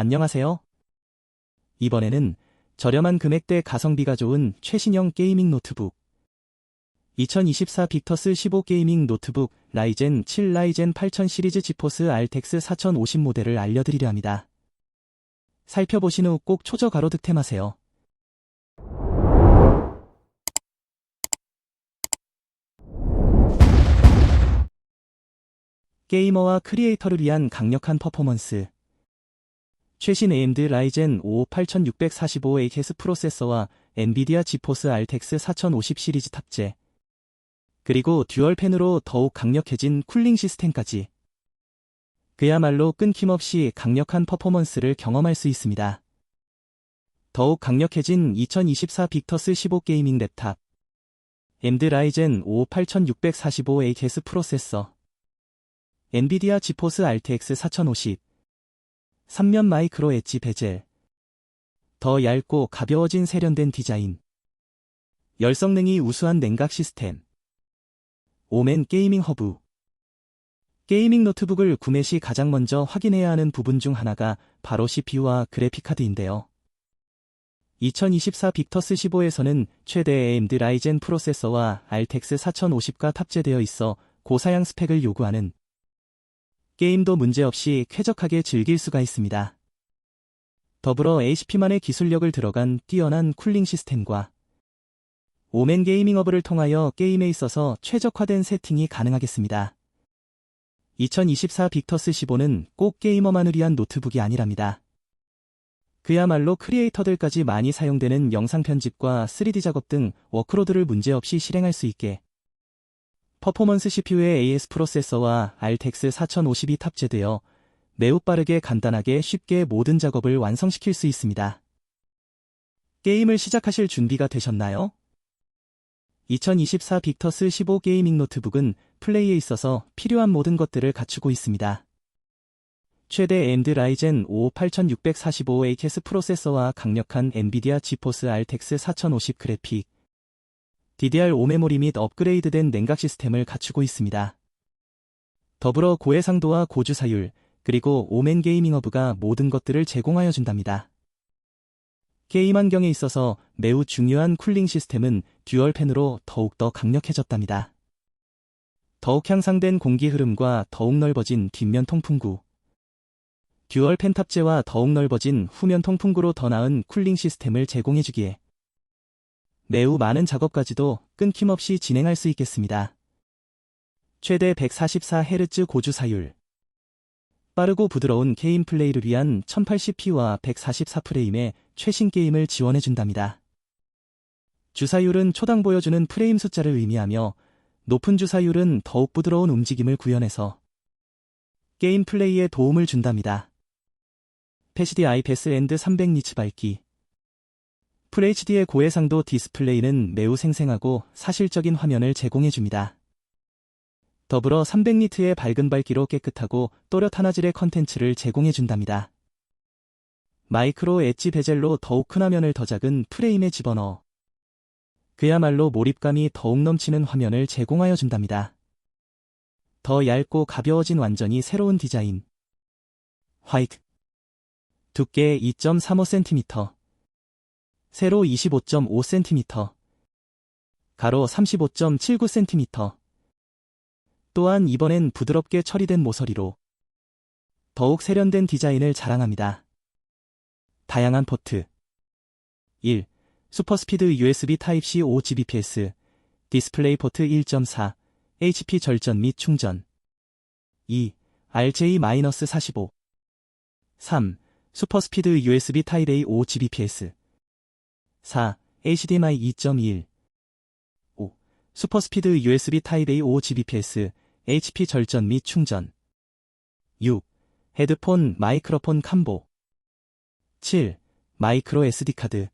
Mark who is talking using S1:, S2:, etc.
S1: 안녕하세요. 이번에는 저렴한 금액대 가성비가 좋은 최신형 게이밍 노트북 2024 빅터스 15 게이밍 노트북 라이젠 7 라이젠 8000 시리즈 지포스 RTX 4050 모델을 알려드리려 합니다. 살펴보신 후 꼭 초저 가로 득템하세요. 게이머와 크리에이터를 위한 강력한 퍼포먼스 최신 AMD 라이젠 5 8645HS 프로세서와 엔비디아 지포스 RTX 4050 시리즈 탑재. 그리고 듀얼 팬으로 더욱 강력해진 쿨링 시스템까지. 그야말로 끊김없이 강력한 퍼포먼스를 경험할 수 있습니다. 더욱 강력해진 2024 빅터스 15 게이밍 랩탑. AMD 라이젠 5 8645HS 프로세서. 엔비디아 지포스 RTX 4050 3면 마이크로 엣지 베젤. 더 얇고 가벼워진 세련된 디자인. 열성능이 우수한 냉각 시스템. 오멘 게이밍 허브. 게이밍 노트북을 구매 시 가장 먼저 확인해야 하는 부분 중 하나가 바로 CPU와 그래픽카드인데요. 2024 빅터스 15에서는 최대 AMD 라이젠 프로세서와 RTX 4050가 탑재되어 있어 고사양 스펙을 요구하는 게임도 문제없이 쾌적하게 즐길 수가 있습니다. 더불어 HP만의 기술력을 들어간 뛰어난 쿨링 시스템과 오멘 게이밍 허브를 통하여 게임에 있어서 최적화된 세팅이 가능하겠습니다. 2024 빅터스 15는 꼭 게이머만을 위한 노트북이 아니랍니다. 그야말로 크리에이터들까지 많이 사용되는 영상 편집과 3D 작업 등 워크로드를 문제없이 실행할 수 있게 퍼포먼스 CPU의 AS 프로세서와 RTX 4050이 탑재되어 매우 빠르게 간단하게 쉽게 모든 작업을 완성시킬 수 있습니다. 게임을 시작하실 준비가 되셨나요? 2024 빅터스 15 게이밍 노트북은 플레이에 있어서 필요한 모든 것들을 갖추고 있습니다. 최대 AMD 라이젠 5 8645HS 프로세서와 강력한 엔비디아 지포스 RTX 4050 그래픽, DDR5 메모리 및 업그레이드된 냉각 시스템을 갖추고 있습니다. 더불어 고해상도와 고주사율, 그리고 오멘 게이밍 허브가 모든 것들을 제공하여 준답니다. 게임 환경에 있어서 매우 중요한 쿨링 시스템은 듀얼 팬으로 더욱더 강력해졌답니다. 더욱 향상된 공기 흐름과 더욱 넓어진 뒷면 통풍구, 듀얼 팬 탑재와 더욱 넓어진 후면 통풍구로 더 나은 쿨링 시스템을 제공해주기에 매우 많은 작업까지도 끊김없이 진행할 수 있겠습니다. 최대 144Hz 고주 사율 빠르고 부드러운 게임 플레이를 위한 1080p와 144프레임의 최신 게임을 지원해준답니다. 주사율은 초당 보여주는 프레임 숫자를 의미하며 높은 주사율은 더욱 부드러운 움직임을 구현해서 게임 플레이에 도움을 준답니다. 패시디 아이패스 앤드 300니츠 밝기 FHD의 고해상도 디스플레이는 매우 생생하고 사실적인 화면을 제공해줍니다. 더불어 300니트의 밝은 밝기로 깨끗하고 또렷한 화질의 컨텐츠를 제공해준답니다. 마이크로 엣지 베젤로 더욱 큰 화면을 더 작은 프레임에 집어넣어 그야말로 몰입감이 더욱 넘치는 화면을 제공하여 준답니다. 더 얇고 가벼워진 완전히 새로운 디자인. 화이트. 두께 2.35cm. 세로 25.5cm. 가로 35.79cm. 또한 이번엔 부드럽게 처리된 모서리로 더욱 세련된 디자인을 자랑합니다. 다양한 포트 1. 슈퍼스피드 USB Type-C 5Gbps 디스플레이 포트 1.4 HP 절전 및 충전 2. RJ-45 3. 슈퍼스피드 USB Type-A 5Gbps 4. HDMI 2.1 5. 슈퍼스피드 USB Type-A 5Gbps HP 절전 및 충전 6. 헤드폰 마이크로폰 캄보 7. 마이크로 SD카드